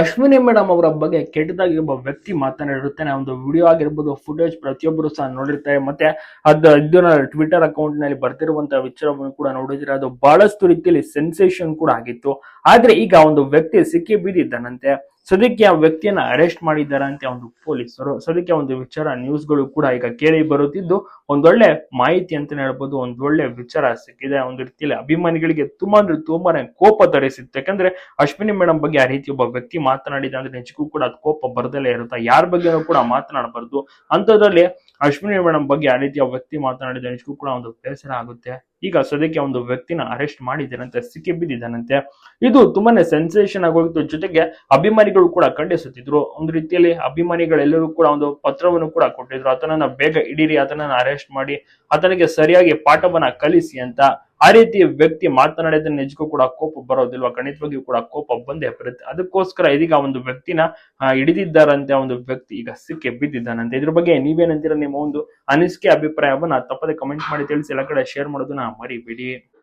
Ashwini madam ಅವರ ಬಗ್ಗೆ ಕೆಟ್ಟದಾಗಿ ಒಬ್ಬ ವ್ಯಕ್ತಿ ಮಾತನಾಡಿರುತ್ತಾನೆ. ಒಂದು ವಿಡಿಯೋ ಆಗಿರ್ಬೋದು ಫುಟೇಜ್ ಪ್ರತಿಯೊಬ್ಬರು ಸಹ ನೋಡಿರ್ತಾರೆ. ಮತ್ತೆ ಅದು ಇದನ್ನ ಟ್ವಿಟರ್ ಅಕೌಂಟ್ನಲ್ಲಿ ಬರ್ತಿರುವಂತ ವಿಚಾರವನ್ನು ಕೂಡ ನೋಡಿದ್ರೆ ಅದು ಬಹಳಷ್ಟು ರೀತಿಯಲ್ಲಿ ಸೆನ್ಸೇಷನ್ ಕೂಡ ಆಗಿತ್ತು. ಆದ್ರೆ ಈಗ ಒಂದು ವ್ಯಕ್ತಿ ಸಿಕ್ಕಿ ಬಿದ್ದಿದ್ದಾನಂತೆ ಸದ್ಯಕ್ಕೆ ಆ ವ್ಯಕ್ತಿಯನ್ನ ಅರೆಸ್ಟ್ ಮಾಡಿದ್ದಾರೆ ಅಂತ ಒಂದು ಪೊಲೀಸರು. ಸದ್ಯಕ್ಕೆ ಒಂದು ವಿಚಾರ ನ್ಯೂಸ್ಗಳು ಕೂಡ ಈಗ ಕೇಳಿ ಬರುತ್ತಿದ್ದು ಒಂದೊಳ್ಳೆ ಮಾಹಿತಿ ಅಂತಾನೆ ಹೇಳ್ಬೋದು ಒಂದೊಳ್ಳೆ ವಿಚಾರ ಸಿಕ್ಕಿದೆ. ಒಂದು ರೀತಿಯಲ್ಲಿ ಅಭಿಮಾನಿಗಳಿಗೆ ತುಂಬಾ ಅಂದ್ರೆ ತುಂಬಾನೇ ಕೋಪ ತರಿಸಿತ್ತು. ಯಾಕಂದ್ರೆ ಅಶ್ವಿನಿ ಮೇಡಮ್ ಬಗ್ಗೆ ಆ ರೀತಿ ಒಬ್ಬ ವ್ಯಕ್ತಿ ಮಾತನಾಡಿದ ಅಂದ್ರೆ ನಿಜಕ್ಕೂ ಕೂಡ ಅದು ಕೋಪ ಬರದಲ್ಲೇ ಇರುತ್ತೆ. ಯಾರ ಬಗ್ಗೆನೂ ಕೂಡ ಮಾತನಾಡಬಾರ್ದು. ಅಂಥದ್ರಲ್ಲಿ ಅಶ್ವಿನಿ ಮೇಡಮ್ ಬಗ್ಗೆ ಆ ರೀತಿಯ ವ್ಯಕ್ತಿ ಮಾತನಾಡಿದ ನಿಜಕ್ಕೂ ಕೂಡ ಒಂದು ಬೇಸರ ಆಗುತ್ತೆ. ಈಗ ಸದ್ಯಕ್ಕೆ ಒಂದು ವ್ಯಕ್ತಿನ ಅರೆಸ್ಟ್ ಮಾಡಿದ್ದಾರಂತೆ ಸಿಕ್ಕಿ ಬಿದ್ದಿದ್ದಾನಂತೆ, ಇದು ತುಂಬಾನೇ ಸೆನ್ಸೇಷನ್ ಆಗೋಗಿತ್ತು ಜೊತೆಗೆ ಅಭಿಮಾನಿಗಳು ಕೂಡ ಖಂಡಿಸುತ್ತಿದ್ರು. ಒಂದು ರೀತಿಯಲ್ಲಿ ಅಭಿಮಾನಿಗಳೆಲ್ಲರೂ ಕೂಡ ಒಂದು ಪತ್ರವನ್ನು ಕೂಡ ಕೊಟ್ಟಿದ್ರು. ಆತನನ್ನ ಬೇಗ ಇಡೀರಿ ಆತನನ್ನ ಅರೆಸ್ಟ್ ಮಾಡಿ, ಆತನಿಗೆ ಸರಿಯಾಗಿ ಪಾಠವನ್ನ ಕಲಿಸಿ ಅಂತ ಆ ರೀತಿ ವ್ಯಕ್ತಿ ಮಾತನಾಡಿದ ನಿಜಕ್ಕೂ ಕೂಡ ಕೋಪ ಬರೋದಿಲ್ವಾ? ಖಂಡಿತವಾಗಿಯೂ ಕೂಡ ಕೋಪ ಬಂದೇ ಬರುತ್ತೆ. ಅದಕ್ಕೋಸ್ಕರ ಇದೀಗ ಒಂದು ವ್ಯಕ್ತಿನ ಹಿಡಿದಿದ್ದಾರಂತೆ ಒಂದು ವ್ಯಕ್ತಿ ಈಗ ಸಿಕ್ಕಿ ಬಿದ್ದಿದ್ದಾನಂತೆ. ಇದ್ರ ಬಗ್ಗೆ ನೀವೇನಂತೀರ ನಿಮ್ಮ ಒಂದು ಅನಿಸಿಕೆ, ಅಭಿಪ್ರಾಯವನ್ನ ತಪ್ಪದೆ ಕಮೆಂಟ್ ಮಾಡಿ ತಿಳಿಸಿ. ಎಲ್ಲ ಕಡೆ ಶೇರ್ ಮಾಡೋದನ್ನ ಮರಿಬೇಡಿ.